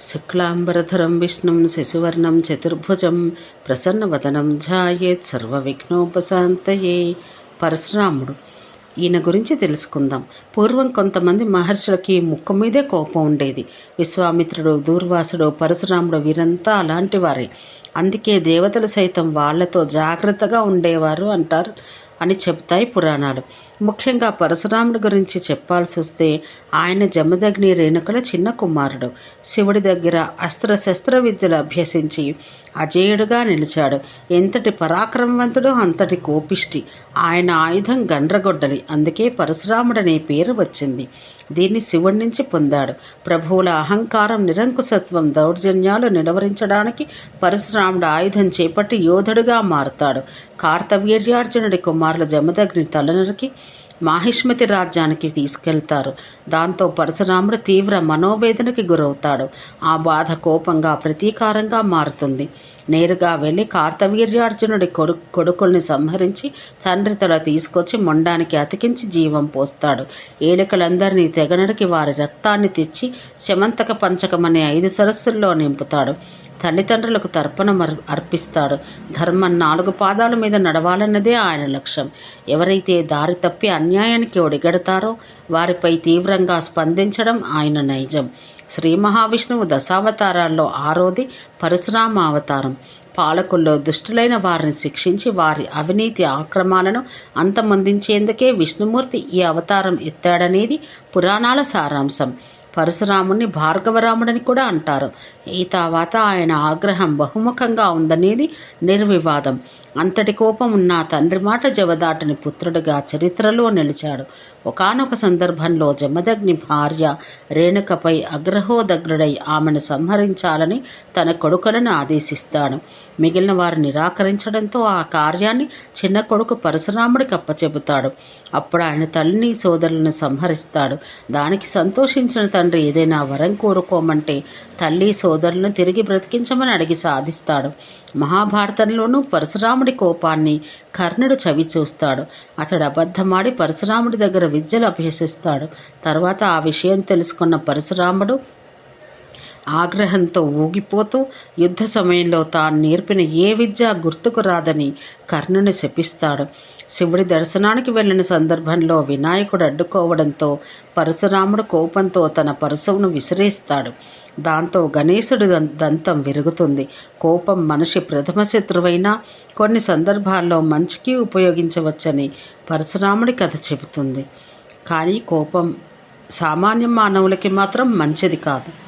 శుక్లాంబరధరం విష్ణుం శశివర్ణం చతుర్భుజం ప్రసన్నవదనం ఝాయేత్ సర్వవిఘ్నోపశాంతయే. పరశురాముడు ఈయన గురించి తెలుసుకుందాం. పూర్వం కొంతమంది మహర్షులకి ముక్క మీదే కోపం ఉండేది. విశ్వామిత్రుడు దూర్వాసుడు పరశురాముడు వీరంతా అలాంటి వారే. అందుకే దేవతలు సైతం వాళ్ళతో జాగ్రత్తగా ఉండేవారు అంటారు. అని చెప్తాయి పురాణాలు. ముఖ్యంగా పరశురాముడి గురించి చెప్పాల్సి వస్తే ఆయన జమదగ్ని రేణుకల చిన్న కుమారుడు. శివుడి దగ్గర అస్త్ర శస్త్ర విద్యలు అభ్యసించి అజేయుడుగా నిలిచాడు. ఎంతటి పరాక్రమవంతుడు అంతటి కోపిష్టి. ఆయన ఆయుధం గండ్రగొడ్డలి. అందుకే పరశురాముడనే పేరు వచ్చింది. దీన్ని శివుడి నుంచి పొందాడు. ప్రభువుల అహంకారం నిరంకుశత్వం దౌర్జన్యాలు నిలవరించడానికి పరశురాముడు ఆయుధం చేపట్టి యోధుడుగా మారుతాడు. కార్తవీర్యార్జునుడి కుమారులు జమదగ్ని తలనరికి మాహిష్మతి రాజ్యానికి తీసుకెళ్తారు. దాంతో పరశురాముడు తీవ్ర మనోవేదనకి గురవుతాడు. ఆ బాధ కోపంగా ప్రతీకారంగా మారుతుంది. నేరుగా వెళ్ళి కార్తవీర్యార్జునుడి కొడు కొడుకుల్ని సంహరించి తండ్రి తల తీసుకొచ్చి మొండానికి అతికించి జీవం పోస్తాడు. ఏలికలందరినీ తెగనడికి వారి రక్తాన్ని తెచ్చి శమంతక పంచకమనే ఐదు సరస్సుల్లో నింపుతాడు. తల్లిదండ్రులకు తర్పణం అర్పిస్తాడు. ధర్మం నాలుగు పాదాల మీద నడవాలన్నదే ఆయన లక్ష్యం. ఎవరైతే దారి తప్పి అన్యాయానికి ఒడిగడతారో వారిపై తీవ్రంగా స్పందించడం ఆయన నైజం. శ్రీ మహావిష్ణువు దశావతారాల్లో ఆరోది పరశురామ అవతారం పాలకుల్లో దుష్టులైన వారిని శిక్షించి వారి అవినీతి ఆక్రమాలను అంతమొందించేందుకే విష్ణుమూర్తి ఈ అవతారం ఎత్తాడనేది పురాణాల సారాంశం. పరశురాముని భార్గవరాముడని కూడా అంటారు. ఈ తర్వాత ఆయన ఆగ్రహం బహుముఖంగా ఉందనేది నిర్వివాదం. అంతటి కోపం ఉన్న తండ్రి మాట జవదాటని పుత్రుడిగా చరిత్రలో నిలిచాడు. ఒకనొక సందర్భంలో జమదగ్ని భార్య రేణుకపై అగ్రహోదగ్రుడై ఆమెను సంహరించాలని తన కొడుకులను ఆదేశిస్తాడు. మిగిలిన వారు నిరాకరించడంతో ఆ కార్యాన్ని చిన్న కొడుకు పరశురాముడికి అప్పచెబుతాడు. అప్పుడు ఆయన తల్లిని సోదరులను సంహరిస్తాడు. దానికి సంతోషించిన తండ్రి ఏదైనా వరం కోరుకోమంటే తల్లి సోదరులను తిరిగి బ్రతికించమని అడిగి సాధిస్తాడు. మహాభారతంలోనూ పరశురాముడి కోపాన్ని కర్ణుడు చవి చూస్తాడు. అతడు అబద్ధమాడి పరశురాముడి దగ్గర విద్యలు అభ్యసిస్తాడు. తర్వాత ఆ విషయం తెలుసుకున్న పరశురాముడు ఆగ్రహంతో ఊగిపోతూ యుద్ధ సమయంలో తాను నేర్పిన ఏ విద్య గుర్తుకు రాదని కర్ణుని శపిస్తాడు. శివుడి దర్శనానికి వెళ్ళిన సందర్భంలో వినాయకుడు అడ్డుకోవడంతో పరశురాముడు కోపంతో తన పరశువును విసిరేస్తాడు. దాంతో గణేశుడి దంతం విరుగుతుంది. కోపం మనిషి ప్రథమ శత్రువైనా కొన్ని సందర్భాల్లో మంచికి ఉపయోగించవచ్చని పరశురాముడి కథ చెబుతుంది. కానీ కోపం సామాన్య మానవులకి మాత్రం మంచిది కాదు.